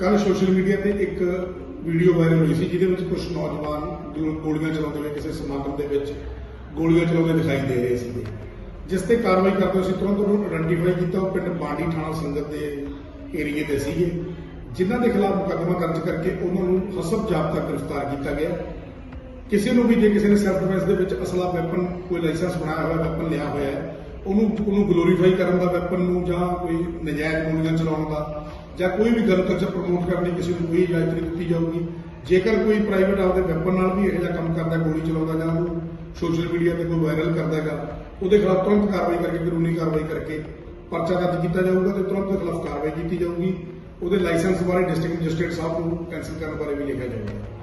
ਕੱਲ social media ਤੇ ਇੱਕ ਵੀਡੀਓ ਵਾਇਰਲ ਹੋਈ ਸੀ, ਜਿਹਦੇ ਵਿੱਚ ਕੁਝ ਨੌਜਵਾਨ ਗੋਲੀਆਂ ਚਲਾਉਂਦੇ ਹੋਏ ਕਿਸੇ ਸਮਾਗਮ ਦੇ ਵਿੱਚ ਗੋਲੀਆਂ ਚਲਾਉਂਦੇ ਦਿਖਾਈ ਦੇ ਰਹੇ ਸੀ ਜਿਸ ਤੇ ਕਾਰਵਾਈ ਕਰਦੇ ਅਸੀਂ ਤੁਰੰਤ ਉਹਨੂੰ ਆਇਡੈਂਟੀਫਾਈ ਕੀਤਾ, ਉਹ ਪਿੰਡ ਬਾਂਡੀ ਥਾਣਾ ਸੰਗਤ ਦੇ ਏਰੀਏ ਦੇ ਸੀਗੇ। ਜਿਨ੍ਹਾਂ ਦੇ ਖਿਲਾਫ ਮੁਕੱਦਮਾ ਦਰਜ ਕਰਕੇ ਉਹਨਾਂ ਨੂੰ ਹਸਬ ਜਾਬਤਾ ਗ੍ਰਿਫਤਾਰ ਕੀਤਾ ਗਿਆ। ਕਿਸੇ ਨੂੰ ਵੀ ਜੇ ਕਿਸੇ ਨੇ ਸੈਲਫ ਡਿਫੈਂਸ ਦੇ ਵਿੱਚ ਅਸਲਾ ਵੈਪਨ ਕੋਈ ਲਾਇਸੈਂਸ ਬਣਾਇਆ ਹੋਇਆ ਵੈਪਨ ਲਿਆ ਹੋਇਆ ਹੈ, ਉਹਨੂੰ ਉਹਨੂੰ ਗਲੋਰੀਫਾਈ ਕਰਨ ਦਾ ਵੈਪਨ ਨੂੰ ਜਾਂ ਕੋਈ ਨਜਾਇਜ਼ ਗੋਲੀਆਂ ਚਲਾਉਣ ਦਾ ਜਾਂ ਕੋਈ ਵੀ ਗਲਤ ਕਲਚਰ ਪ੍ਰਮੋਟ ਕਰਨ ਦੀ ਕਿਸੇ ਨੂੰ ਕੋਈ ਇਜਾਜ਼ਤ ਨਹੀਂ ਦਿੱਤੀ ਜਾਊਗੀ। ਜੇਕਰ ਕੋਈ ਪ੍ਰਾਈਵੇਟ ਆਪਦੇ ਵੈਪਨ ਨਾਲ ਵੀ ਇਹੋ ਜਿਹਾ ਕੰਮ ਕਰਦਾ, ਗੋਲੀ ਚਲਾਉਂਦਾ ਜਾਂ ਉਹਨੂੰ ਸੋਸ਼ਲ ਮੀਡੀਆ ਤੇ ਕੋਈ ਵਾਇਰਲ ਕਰਦਾ ਹੈਗਾ ਉਹਦੇ ਖਿਲਾਫ ਤੁਰੰਤ ਕਾਰਵਾਈ ਕਰਕੇ, ਕਾਨੂੰਨੀ ਕਾਰਵਾਈ ਕਰਕੇ ਪਰਚਾ ਦਰਜ ਕੀਤਾ ਜਾਊਗਾ ਤੇ ਤੁਰੰਤ ਉਹਦੇ ਖਿਲਾਫ ਕਾਰਵਾਈ ਕੀਤੀ ਜਾਊਗੀ। ਉਹਦੇ ਲਾਇਸੈਂਸ ਬਾਰੇ ਡਿਸਟ੍ਰਿਕਟ ਮੈਜਿਸਟ੍ਰੇਟ ਸਾਹਿਬ ਨੂੰ ਕੈਂਸਲ ਕਰਨ ਬਾਰੇ ਵੀ ਲਿਖਿਆ ਜਾਊਗਾ।